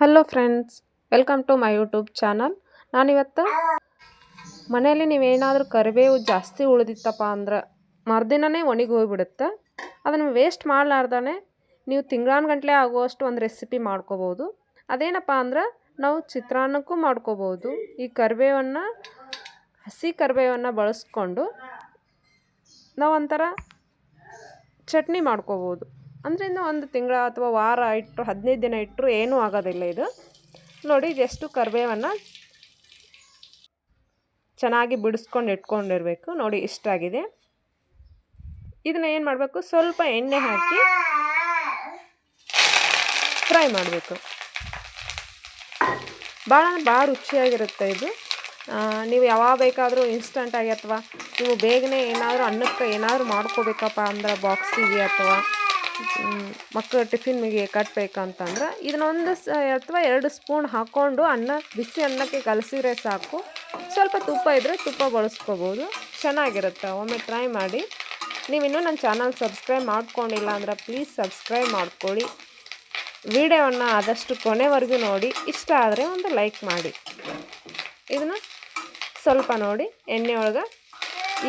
Hello friends welcome to my YouTube channel ನಾನಿವತ್ತು ಮನೆಯಲ್ಲಿ ನೀವೇನಾದರೂ ಕರಿಬೇವು ಜಾಸ್ತಿ ಉಳಿದಿತ್ತಪ್ಪ ಅಂದ್ರೆ ಮರುದಿನನೇ ಒಣಗಿ ಹೋಗಿಬಿಡುತ್ತೆ. ಅದನ್ನು ವೇಸ್ಟ್ ಮಾಡಲಾರ್ದೇ ನೀವು ತಿಂಗಳಾನುಗಟ್ಲೆ ಆಗುವಷ್ಟು ಒಂದು ರೆಸಿಪಿ ಮಾಡ್ಕೋಬೋದು. ಅದೇನಪ್ಪ ಅಂದ್ರೆ ನಾವು ಚಿತ್ರಾನ್ನಕ್ಕೂ ಮಾಡ್ಕೋಬೋದು. ಈ ಕರಿಬೇವನ್ನು, ಹಸಿ ಕರಿಬೇವನ್ನು ಬಳಸ್ಕೊಂಡು ನಾವು ಒಂಥರ ಚಟ್ನಿ ಮಾಡ್ಕೋಬೋದು. ಅಂದರೆ ಇನ್ನು ಒಂದು ತಿಂಗಳ ಅಥವಾ ವಾರ ಇಟ್ಟರು ಹದಿನೈದು ದಿನ ಇಟ್ಟರು ಏನೂ ಆಗೋದಿಲ್ಲ ಇದು. ನೋಡಿ, ಇದೆಷ್ಟು ಕರಿಬೇವನ್ನು ಚೆನ್ನಾಗಿ ಬಿಡಿಸ್ಕೊಂಡು ಇಟ್ಕೊಂಡಿರಬೇಕು. ನೋಡಿ ಇಷ್ಟಾಗಿದೆ ಇದನ್ನ ಏನು ಮಾಡಬೇಕು? ಸ್ವಲ್ಪ ಎಣ್ಣೆ ಹಾಕಿ ಫ್ರೈ ಮಾಡಬೇಕು. ಭಾಳ ಭಾಳ ರುಚಿಯಾಗಿರುತ್ತೆ ಇದು. ನೀವು ಯಾವಾಗ ಬೇಕಾದರೂ ಇನ್ಸ್ಟಂಟಾಗಿ ಅಥವಾ ನೀವು ಬೇಗನೆ ಏನಾದರೂ ಅನ್ನಕ್ಕೆ ಏನಾದರೂ ಮಾಡ್ಕೋಬೇಕಪ್ಪ ಅಂದ್ರೆ ಬಾಕ್ಸಿಗೆ ಅಥವಾ ಮಕ್ಕಳು ಟಿಫಿನ್ಗೆ ಕಟ್ಟಬೇಕಂತಂದ್ರೆ ಇದನ್ನೊಂದು ಸ, ಅಥವಾ ಎರಡು ಸ್ಪೂನ್ ಹಾಕ್ಕೊಂಡು ಅನ್ನ, ಬಿಸಿ ಅನ್ನಕ್ಕೆ ಕಲಸಿದ್ರೆ ಸಾಕು. ಸ್ವಲ್ಪ ತುಪ್ಪ ಇದ್ದರೆ ತುಪ್ಪ ಬಳಸ್ಕೋಬೋದು ಚೆನ್ನಾಗಿರುತ್ತೆ. ಒಮ್ಮೆ ಟ್ರೈ ಮಾಡಿ. ನೀವಿನ್ನೂ ನನ್ನ ಚಾನಲ್ ಸಬ್ಸ್ಕ್ರೈಬ್ ಮಾಡ್ಕೊಂಡಿಲ್ಲ ಅಂದ್ರೆ ಪ್ಲೀಸ್ ಸಬ್ಸ್ಕ್ರೈಬ್ ಮಾಡ್ಕೊಳ್ಳಿ. ವಿಡಿಯೋವನ್ನು ಆದಷ್ಟು ಕೊನೆವರೆಗೂ ನೋಡಿ. ಇಷ್ಟ ಆದರೆ ಒಂದು ಲೈಕ್ ಮಾಡಿ. ಇದನ್ನು ಸ್ವಲ್ಪ ನೋಡಿ. ಎಣ್ಣೆ ಒಳಗೆ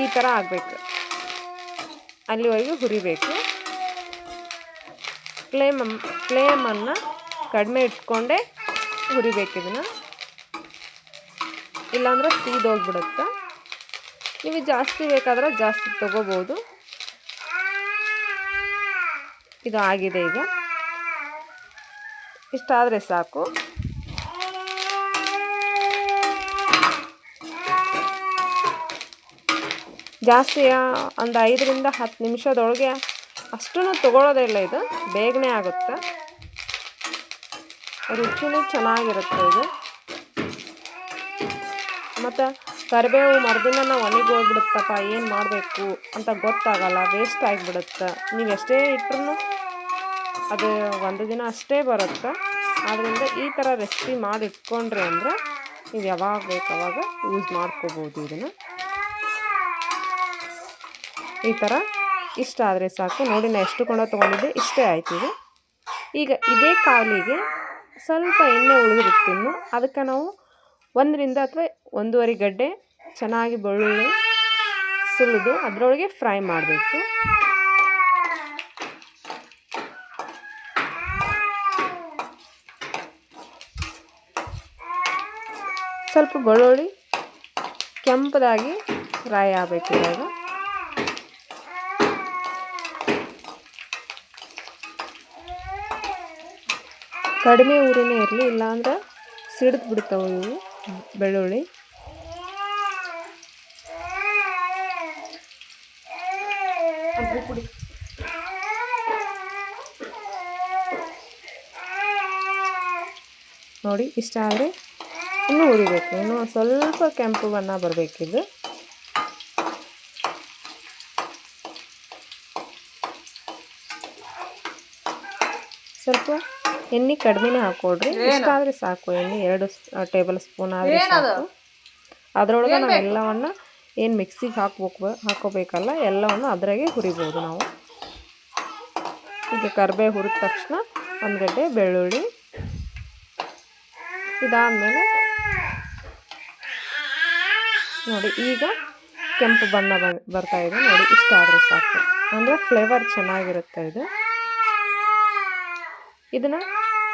ಈ ಥರ ಆಗಬೇಕು. ಅಲ್ಲಿವರೆಗೂ ಹುರಿಬೇಕು. ಫ್ಲೇಮ್ ಫ್ಲೇಮನ್ನು ಕಡಿಮೆ ಇಟ್ಕೊಂಡೇ ಹುರಿಬೇಕು ಇದನ್ನು. ಇಲ್ಲಾಂದ್ರೆ ಸೀದೋಗ್ಬಿಡುತ್ತೆ ನೀವು ಜಾಸ್ತಿ ಬೇಕಾದ್ರೆ ಜಾಸ್ತಿ ತೊಗೋಬೋದು. ಇದು ಆಗಿದೆ ಈಗ. ಇಷ್ಟಾದರೆ ಸಾಕು. ಜಾಸ್ತಿ ಒಂದು ಐದರಿಂದ ಹತ್ತು ನಿಮಿಷದೊಳಗೆ ಅಷ್ಟೂ ತಗೊಳ್ಳೋದೇ ಇಲ್ಲ ಇದು. ಬೇಗನೆ ಆಗುತ್ತೆ. ರುಚಿನೂ ಚೆನ್ನಾಗಿರುತ್ತೆ ಇದು. ಮತ್ತು ಕರಿಬೇವು ಮರದಿನ ಒಣಗಿ ಹೋಗ್ಬಿಡುತ್ತಪ್ಪ, ಏನು ಮಾಡಬೇಕು ಅಂತ ಗೊತ್ತಾಗಲ್ಲ ವೇಸ್ಟ್ ಆಗಿಬಿಡುತ್ತೆ. ನೀವು ಎಷ್ಟೇ ಇಟ್ಟರು ಅದು ಒಂದು ದಿನ ಅಷ್ಟೇ ಬರುತ್ತೆ. ಆದ್ದರಿಂದ ಈ ಥರ ರೆಸಿಪಿ ಮಾಡಿ ಇಟ್ಕೊಂಡ್ರಿ ಅಂದರೆ ನೀವು ಯಾವಾಗ ಬೇಕು ಅವಾಗ ಯೂಸ್ ಮಾಡ್ಕೋಬೋದು ಇದನ್ನು. ಈ ಥರ ಇಷ್ಟ ಆದರೆ ಸಾಕು. ನೋಡಿ ನಾನು ಎಷ್ಟು ಕೊಂಡ ತೊಗೊಂಡಿದ್ದೆ, ಇಷ್ಟೇ ಆಯ್ತು ಇದು. ಈಗ ಇದೇ ಕಾಲಿಗೆ ಸ್ವಲ್ಪ ಎಣ್ಣೆ ಉಳಿದಿರುತ್ತಿನ್ನು ಅದಕ್ಕೆ ನಾವು ಒಂದರಿಂದ ಅಥವಾ ಒಂದೂವರೆ ಗಡ್ಡೆ ಚೆನ್ನಾಗಿ ಬೆಳ್ಳುಳ್ಳಿ ಸುಲಿದು ಅದರೊಳಗೆ ಫ್ರೈ ಮಾಡಬೇಕು. ಸ್ವಲ್ಪ ಬೆಳ್ಳುಳ್ಳಿ ಕೆಂಪದಾಗಿ ಫ್ರೈ ಆಗಬೇಕು ಇವಾಗ. ಕಡಿಮೆ ಊರಿನೇ ಇರಲಿ, ಇಲ್ಲಾಂದ್ರೆ ಸಿಡಿದು ಬಿಡ್ತಾವೆ ಇವು ಬೆಳ್ಳುಳ್ಳಿ. ನೋಡಿ, ಇಷ್ಟ ಆದರೆ ಇನ್ನೂ ಉರಿಬೇಕು. ಇನ್ನೂ ಸ್ವಲ್ಪ ಕೆಂಪು ಬಣ್ಣ ಬರಬೇಕಿದ್ದು ಸ್ವಲ್ಪ ಎಣ್ಣೆ ಕಡಿಮೆನೇ ಹಾಕೊಳ್ರಿ ಇಷ್ಟಾದರೆ ಸಾಕು ಎಣ್ಣೆ ಎರಡು ಟೇಬಲ್ ಸ್ಪೂನ್ ಆದರೆ ಸಾಕು. ಅದರೊಳಗೆ ನಾವು ಎಲ್ಲವನ್ನು ಏನು ಮಿಕ್ಸಿಗೆ ಹಾಕ್ಬೇಕು ಹಾಕೋಬೇಕಲ್ಲ ಎಲ್ಲವನ್ನು ಅದರಾಗೆ ಹುರಿಬೋದು ನಾವು. ಈಗ ಕರ್ಬೇ ಹುರಿದ ತಕ್ಷಣ ಒಂದು ಗಡ್ಡೆ ಬೆಳ್ಳುಳ್ಳಿ. ಇದಾದಮೇಲೆ ನೋಡಿ ಈಗ ಕೆಂಪು ಬಣ್ಣ ಬರ್ತಾ ಇದೆ. ನೋಡಿ ಇಷ್ಟ ಆದರೆ ಸಾಕು. ಅಂದರೆ ಫ್ಲೇವರ್ ಚೆನ್ನಾಗಿರುತ್ತೆ ಇದು. ಇದನ್ನು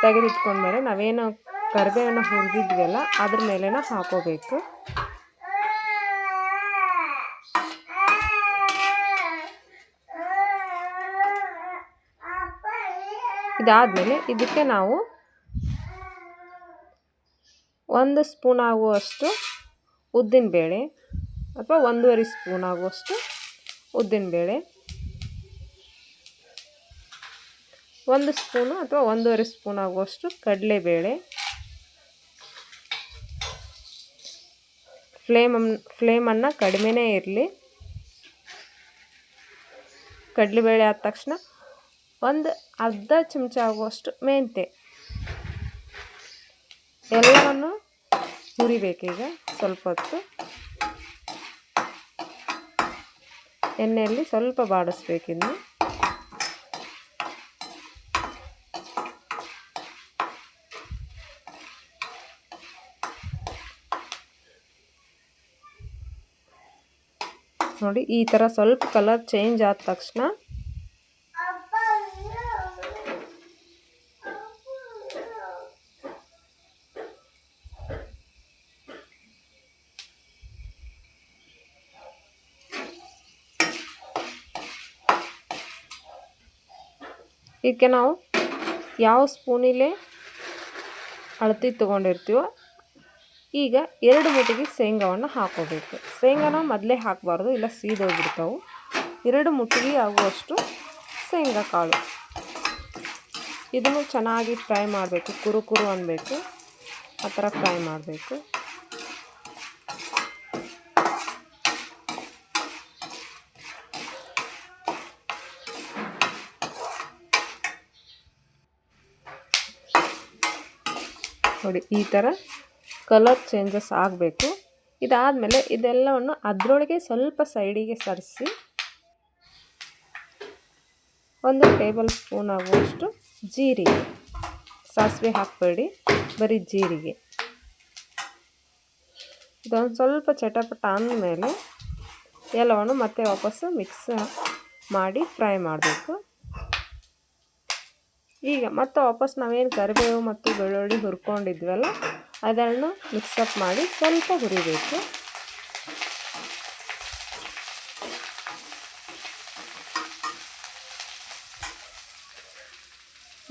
ತೆಗೆದಿಟ್ಕೊಂಡ್ಮೇಲೆ ನಾವೇನು ಕರಿಬೇವನ್ನು ಹುರಿದಿದ್ವಲ್ಲ, ಅದ್ರ ಮೇಲೆನ ಹಾಕೋಬೇಕು. ಇದಾದಮೇಲೆ ಇದಕ್ಕೆ ನಾವು ಒಂದು ಸ್ಪೂನ್ ಆಗುವಷ್ಟು ಉದ್ದಿನಬೇಳೆ, ಅಥವಾ ಒಂದೂವರೆ ಸ್ಪೂನ್ ಆಗುವಷ್ಟು ಉದ್ದಿನಬೇಳೆ. ಒಂದು ಸ್ಪೂನು ಅಥವಾ ಒಂದೂವರೆ ಸ್ಪೂನ್ ಆಗುವಷ್ಟು ಕಡಲೆಬೇಳೆ. ಫ್ಲೇಮ್ ಫ್ಲೇಮನ್ನು ಕಡಿಮೆನೇ ಇರಲಿ. ಕಡಲೆಬೇಳೆ ಆದ ತಕ್ಷಣ ಒಂದು ಅರ್ಧ ಚಮಚ ಆಗುವಷ್ಟು ಮೆಂತೆ ಎಲ್ಲವನ್ನು ಹುರಿಬೇಕೀಗ ಸ್ವಲ್ಪ ಹೊತ್ತು. ಎಣ್ಣೆಯಲ್ಲಿ ಸ್ವಲ್ಪ ನೋಡಿ ಈ ಥರ ಸ್ವಲ್ಪ ಕಲರ್ ಚೇಂಜ್ ಆದ ತಕ್ಷಣ ಇದಕ್ಕೆ ನಾವು ಯಾವ ಸ್ಪೂನಿಲೆ ಅಳತೆ ತೊಗೊಂಡಿರ್ತೀವೋ ಈಗ ಎರಡು ಮುಟ್ಟಿಗೆ ಶೇಂಗಾವನ್ನು ಹಾಕೋಬೇಕು. ಶೇಂಗಾನ ಮೊದಲೇ ಹಾಕಬಾರ್ದು, ಇಲ್ಲ ಸೀದೋಗ್ಬಿಡ್ತಾವೆ. ಎರಡು ಮುಟ್ಟಿಗೆ ಆಗುವಷ್ಟು ಶೇಂಗಾ ಕಾಳು. ಇದನ್ನು ಚೆನ್ನಾಗಿ ಫ್ರೈ ಮಾಡಬೇಕು, ಕುರು ಕುರು ಅನ್ನಬೇಕು ಆ ಥರ ಫ್ರೈ ಮಾಡಬೇಕು. ನೋಡಿ, ಈ ಥರ ಕಲರ್ ಚೇಂಜಸ್ ಆಗಬೇಕು. ಇದಾದಮೇಲೆ ಇದೆಲ್ಲವನ್ನು ಅದರೊಳಗೆ ಸ್ವಲ್ಪ ಸೈಡಿಗೆ ಸರಿಸಿ ಒಂದು ಟೇಬಲ್ ಸ್ಪೂನ್ ಆಗುವಷ್ಟು ಜೀರಿಗೆ. ಸಾಸಿವೆ ಹಾಕಬೇಡಿ, ಬರೀ ಜೀರಿಗೆ. ಇದೊಂದು ಸ್ವಲ್ಪ ಚಟಪಟ ಅಂದಮೇಲೆ ಎಲ್ಲವನ್ನು ಮತ್ತೆ ವಾಪಸ್ಸು ಮಿಕ್ಸ್ ಮಾಡಿ ಫ್ರೈ ಮಾಡಬೇಕು. ಈಗ ಮತ್ತೆ ವಾಪಸ್ ನಾವೇನು ಕರಿಬೇವು ಮತ್ತು ಬೆಳ್ಳುಳ್ಳಿ ಹುರ್ಕೊಂಡಿದ್ವಲ್ಲ ಅದನ್ನು ಮಿಕ್ಸಪ್ ಮಾಡಿ ಸ್ವಲ್ಪ ಹುರಿಬೇಕು.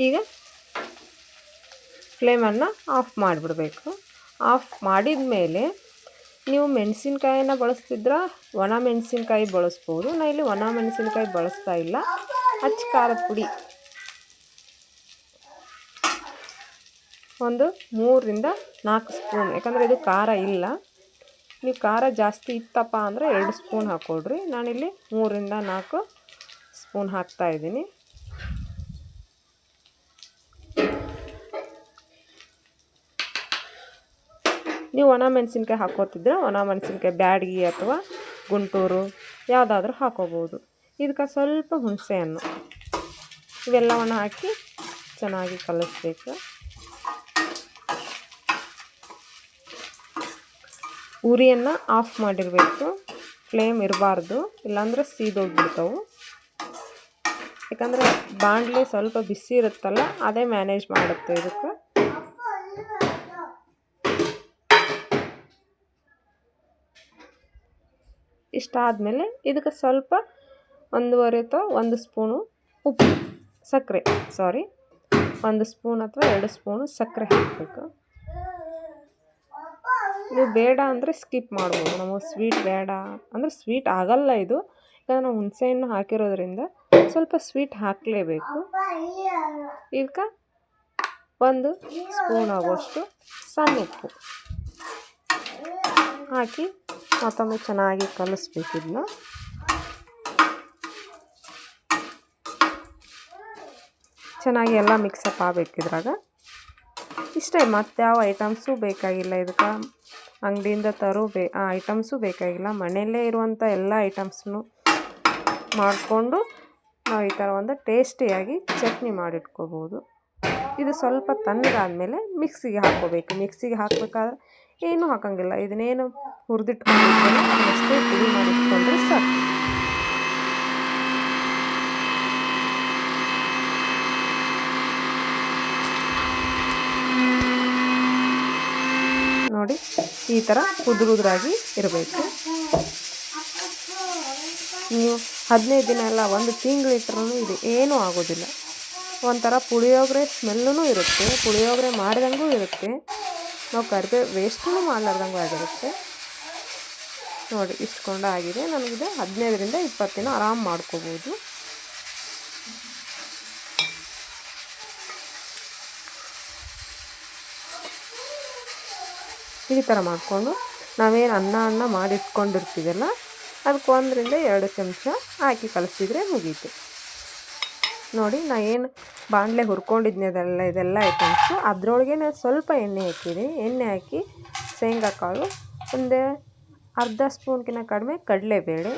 ಈಗ ಫ್ಲೇಮನ್ನು ಆಫ್ ಮಾಡಿಬಿಡಬೇಕು. ಆಫ್ ಮಾಡಿದ ಮೇಲೆ ನೀವು ಮೆಣಸಿನ್ಕಾಯಿನ ಬಳಸ್ತಿದ್ರೆ? ಒಣ ಮೆಣಸಿನ್ಕಾಯಿ ಬಳಸ್ಬೋದು. ನಾ ಇಲ್ಲಿ ಒಣ ಮೆಣಸಿನ್ಕಾಯಿ ಬಳಸ್ತಾ ಇಲ್ಲ. ಅಚ್ಚ ಖಾರದ ಪುಡಿ. ಒಂದು ಮೂರರಿಂದ ನಾಲ್ಕು ಸ್ಪೂನ್. ಯಾಕಂದರೆ ಇದು ಖಾರ ಇಲ್ಲ. ನೀವು ಖಾರ ಜಾಸ್ತಿ ಇತ್ತಪ್ಪ ಅಂದರೆ ಎರಡು ಸ್ಪೂನ್ ಹಾಕ್ಕೊಡ್ರಿ ನಾನಿಲ್ಲಿ ಮೂರರಿಂದ ನಾಲ್ಕು ಸ್ಪೂನ್ ಹಾಕ್ತಾಯಿದ್ದೀನಿ ನೀವು ಒಣ ಮೆಣಸಿನ್ಕಾಯಿ ಹಾಕೋತಿದ್ರೆ ಒಣ ಮೆಣಸಿನ್ಕಾಯಿ, ಬ್ಯಾಡಗಿ ಅಥವಾ ಗುಂಟೂರು ಯಾವುದಾದ್ರೂ ಹಾಕೋಬೋದು. ಇದಕ್ಕೆ ಸ್ವಲ್ಪ ಹುಣಸೆಹಣ್ಣು. ಇವೆಲ್ಲವನ್ನು ಹಾಕಿ ಚೆನ್ನಾಗಿ ಕಲಿಸ್ಬೇಕು. ಉರಿಯನ್ನು ಆಫ್ ಮಾಡಿರಬೇಕು. ಫ್ಲೇಮ್ ಇರಬಾರ್ದು. ಇಲ್ಲಾಂದ್ರೆ ಸೀದೋಗ್ಬಿಡ್ತಾವೆ. ಯಾಕಂದರೆ ಬಾಣಲೆ ಸ್ವಲ್ಪ ಬಿಸಿ ಇರುತ್ತಲ್ಲ, ಅದೇ ಮ್ಯಾನೇಜ್ ಮಾಡುತ್ತೆ ಇದಕ್ಕೆ. ಇಷ್ಟ ಆದಮೇಲೆ ಇದಕ್ಕೆ ಸ್ವಲ್ಪ ಒಂದೂವರೆ ಅಥವಾ ಒಂದು ಸ್ಪೂನು ಉಪ್ಪು, ಸಕ್ಕರೆ ಸಾರಿ ಒಂದು ಸ್ಪೂನ್ ಅಥವಾ ಎರಡು ಸ್ಪೂನು ಸಕ್ಕರೆ ಹಾಕಬೇಕು. ನೀವು ಬೇಡ ಅಂದರೆ ಸ್ಕಿಪ್ ಮಾಡ್ಬೋದು. ನಮಗೆ ಸ್ವೀಟ್ ಬೇಡ ಅಂದರೆ ಸ್ವೀಟ್ ಆಗಲ್ಲ ಇದು. ಯಾಕಂದರೆ ನಾವು ಹುಣಸೆಹಣ್ಣು ಹಾಕಿರೋದ್ರಿಂದ ಸ್ವಲ್ಪ ಸ್ವೀಟ್ ಹಾಕಲೇಬೇಕು. ಇದಕ್ಕೆ ಒಂದು ಸ್ಪೂನ್ ಆಗುವಷ್ಟು ಸಣ್ಣ ಉಪ್ಪು ಹಾಕಿ ಮತ್ತೊಮ್ಮೆ ಚೆನ್ನಾಗಿ ಕಲಿಸ್ಬೇಕು ಇದನ್ನ. ಚೆನ್ನಾಗಿ ಎಲ್ಲ ಮಿಕ್ಸಪ್ ಆಗಬೇಕು ಇದ್ರಾಗ. ಇಷ್ಟೇ ಮತ್ತು ಯಾವ ಐಟಮ್ಸು ಬೇಕಾಗಿಲ್ಲ ಇದಕ್ಕೆ. ಅಂಗಡಿಯಿಂದ ತರೋ ಬೇ, ಆ ಐಟಮ್ಸು ಬೇಕಾಗಿಲ್ಲ. ಮನೆಯಲ್ಲೇ ಇರುವಂಥ ಎಲ್ಲ ಐಟಮ್ಸ್ನು ಮಾಡಿಕೊಂಡು ನಾವು ಈ ಥರ ಒಂದು ಟೇಸ್ಟಿಯಾಗಿ ಚಟ್ನಿ ಮಾಡಿಟ್ಕೋಬೋದು. ಇದು ಸ್ವಲ್ಪ ತಣ್ಣಗಾದ್ಮೇಲೆ ಮಿಕ್ಸಿಗೆ ಹಾಕ್ಕೋಬೇಕು. ಮಿಕ್ಸಿಗೆ ಹಾಕಬೇಕಾದ್ರೆ ಏನೂ ಹಾಕೋಂಗಿಲ್ಲ. ಇದನ್ನೇನು ಹುರಿದಿಟ್ಕೊಂಡು ಮಾಡಿಟ್ಕೊಂಡ್ರೆ ಸಾಕು. ನೋಡಿ ಈ ಥರ ಉದುರುದ್ರಾಗಿ ಇರಬೇಕು. ನೀವು ಹದಿನೈದು ದಿನ ಎಲ್ಲ ಒಂದು ತಿಂಗಳಿಟ್ರೂ ಇದು ಏನೂ ಆಗೋದಿಲ್ಲ. ಒಂಥರ ಪುಳಿಯೋಗರೆ ಸ್ಮೆಲ್ಲೂ ಇರುತ್ತೆ, ಪುಳಿಯೋಗರೆ ಮಾಡಿದಂಗೂ ಇರುತ್ತೆ. ನಾವು ಕರಿಬೇವು ವೇಸ್ಟೂ ಮಾಡಲಾರ್ದಂಗೂ ಆಗಿರುತ್ತೆ. ನೋಡಿ ಇಷ್ಟುಕೊಂಡ ಆಗಿದೆ ನನಗಿದು ಹದಿನೈದರಿಂದ ಇಪ್ಪತ್ತು ದಿನ ಆರಾಮ್ ಮಾಡ್ಕೋಬೋದು. ಈ ಥರ ಮಾಡಿಕೊಂಡು ನಾವೇನು ಅನ್ನ ಅನ್ನ ಮಾಡಿಟ್ಕೊಂಡಿರ್ತೀವಲ್ಲ, ಅದಕ್ಕೆ ಒಂದರಿಂದ ಎರಡು ಚಮಚ ಹಾಕಿ ಕಲಿಸಿದ್ರೆ ಮುಗೀತು. ನೋಡಿ, ನಾ ಏನು ಬಾಣಲೆ ಹುರ್ಕೊಂಡಿದ್ನದೆಲ್ಲ ಇದೆಲ್ಲ ಐಟಮ್ಸು. ಅದರೊಳಗೆ ನಾನು ಸ್ವಲ್ಪ ಎಣ್ಣೆ ಹಾಕಿದ್ದೀನಿ. ಎಣ್ಣೆ ಹಾಕಿ ಶೇಂಗಾ ಕಾಳು, ಒಂದು ಅರ್ಧ ಸ್ಪೂನ್ಗಿಂತ ಕಡಿಮೆ ಕಡಲೆಬೇಳೆ.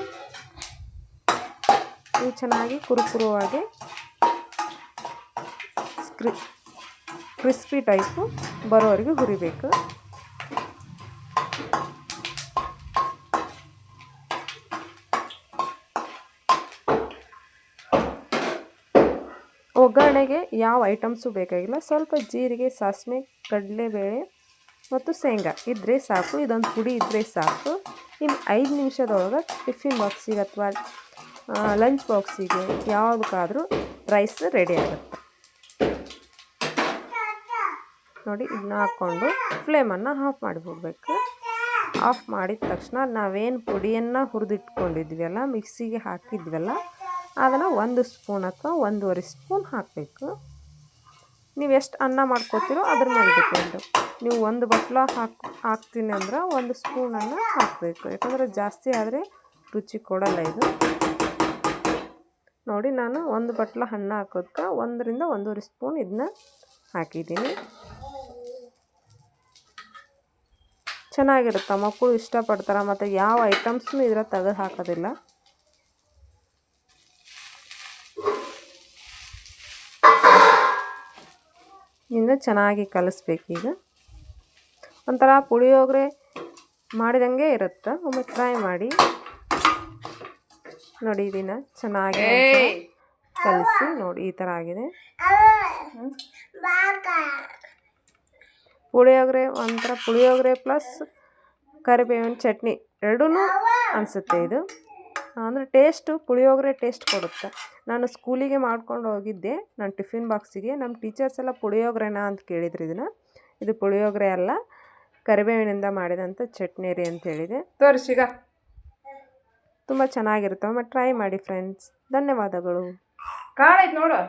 ಇವು ಚೆನ್ನಾಗಿ ಕುರುಕುರುವಾಗಿ ಕ್ರಿ, ಕ್ರಿಸ್ಪಿ ಟೈಪು ಬರೋವರೆಗೂ ಹುರಿಬೇಕು. ಒಗ್ಗರಣೆಗೆ ಯಾವ ಐಟಮ್ಸು ಬೇಕಾಗಿಲ್ಲ. ಸ್ವಲ್ಪ ಜೀರಿಗೆ, ಸಾಸಿವೆ, ಕಡಲೆಬೇಳೆ ಮತ್ತು ಶೇಂಗಾ ಇದ್ದರೆ ಸಾಕು. ಇದೊಂದು ಪುಡಿ ಇದ್ದರೆ ಸಾಕು. ಇನ್ನು ಐದು ನಿಮಿಷದೊಳಗೆ ಟಿಫಿನ್ ಬಾಕ್ಸಿಗೆ ಅಥವಾ ಲಂಚ್ ಬಾಕ್ಸಿಗೆ ಯಾವುದಕ್ಕಾದರೂ ರೈಸ್ ರೆಡಿ ಆಗುತ್ತೆ. ನೋಡಿ, ಇದನ್ನ ಹಾಕ್ಕೊಂಡು ಫ್ಲೇಮನ್ನು ಆಫ್ ಮಾಡಿಬಿಡ್ಬೇಕು ಆಫ್ ಮಾಡಿದ ತಕ್ಷಣ ನಾವೇನು ಪುಡಿಯನ್ನು ಹುರಿದಿಟ್ಕೊಂಡಿದ್ವಲ್ಲ ಮಿಕ್ಸಿಗೆ ಹಾಕಿದ್ವಲ್ಲ ಅದನ್ನು ಒಂದು ಸ್ಪೂನ್ ಅಥವಾ ಒಂದೂವರೆ ಸ್ಪೂನ್ ಹಾಕಬೇಕು. ನೀವು ಎಷ್ಟು ಅನ್ನ ಮಾಡ್ಕೋತೀರೋ ಅದ್ರ ಮೇಲೆ ಡಿಪೆಂಡು ನೀವು ಒಂದು ಬಟ್ಲ ಹಾಕಿ, ಹಾಕ್ತೀನಿ ಅಂದ್ರೆ ಒಂದು ಸ್ಪೂನನ್ನು ಹಾಕಬೇಕು. ಯಾಕಂದರೆ ಜಾಸ್ತಿ ಆದರೆ ರುಚಿ ಕೊಡಲ್ಲ ಇದು. ನೋಡಿ, ನಾನು ಒಂದು ಬಟ್ಲ ಹಣ್ಣು ಹಾಕೋದಕ್ಕೆ ಒಂದರಿಂದ ಒಂದೂವರೆ ಸ್ಪೂನ್ ಇದನ್ನ ಹಾಕಿದ್ದೀನಿ. ಚೆನ್ನಾಗಿರುತ್ತೆ ಮಕ್ಕಳು ಇಷ್ಟಪಡ್ತಾರೆ, ಮತ್ತು ಯಾವ ಐಟಮ್ಸ್ನೂ ಇದ್ರ ತೆಗೆದು ಹಾಕೋದಿಲ್ಲ. ಇನ್ನು ಚೆನ್ನಾಗಿ ಕಲಿಸ್ಬೇಕು ಈಗ. ಒಂಥರ ಪುಳಿಯೋಗರೆ ಮಾಡಿದಂಗೆ ಇರುತ್ತೆ. ಒಮ್ಮೆ ಟ್ರೈ ಮಾಡಿ. ನೋಡಿ ಇದನ್ನ ಚೆನ್ನಾಗಿ ಕಲಿಸಿ ನೋಡಿ ಈ ಥರ ಆಗಿದೆ. ಪುಳಿಯೋಗರೆ ಒಂಥರ ಪುಳಿಯೋಗರೆ ಪ್ಲಸ್ ಕರಿಬೇವಿನ ಚಟ್ನಿ ಎರಡೂ ಅನಿಸುತ್ತೆ ಇದು. ಅಂದರೆ ಟೇಸ್ಟು ಪುಳಿಯೋಗರೆ ಟೇಸ್ಟ್ ಕೊಡುತ್ತೆ. ನಾನು ಸ್ಕೂಲಿಗೆ ಮಾಡ್ಕೊಂಡು ಹೋಗಿದ್ದೆ. ನನ್ನ ಟಿಫಿನ್ ಬಾಕ್ಸಿಗೆ. ನಮ್ಮ ಟೀಚರ್ಸ್ ಎಲ್ಲ ಪುಳಿಯೋಗರೆನಾ ಅಂತ ಕೇಳಿದ್ರು ಇದನ್ನು. ಇದು ಪುಳಿಯೋಗರೆ ಅಲ್ಲ, ಕರಿಬೇವಿನಿಂದ ಮಾಡಿದಂಥ ಚಟ್ನಿರಿ ಅಂತ ಹೇಳಿದೆ. ತೋರಿಸಿಗ ತುಂಬ ಚೆನ್ನಾಗಿರುತ್ತೆ ಮತ್ತು ಟ್ರೈ ಮಾಡಿ ಫ್ರೆಂಡ್ಸ್ ಧನ್ಯವಾದಗಳು. ಕಾಳೈತೆ ನೋಡು.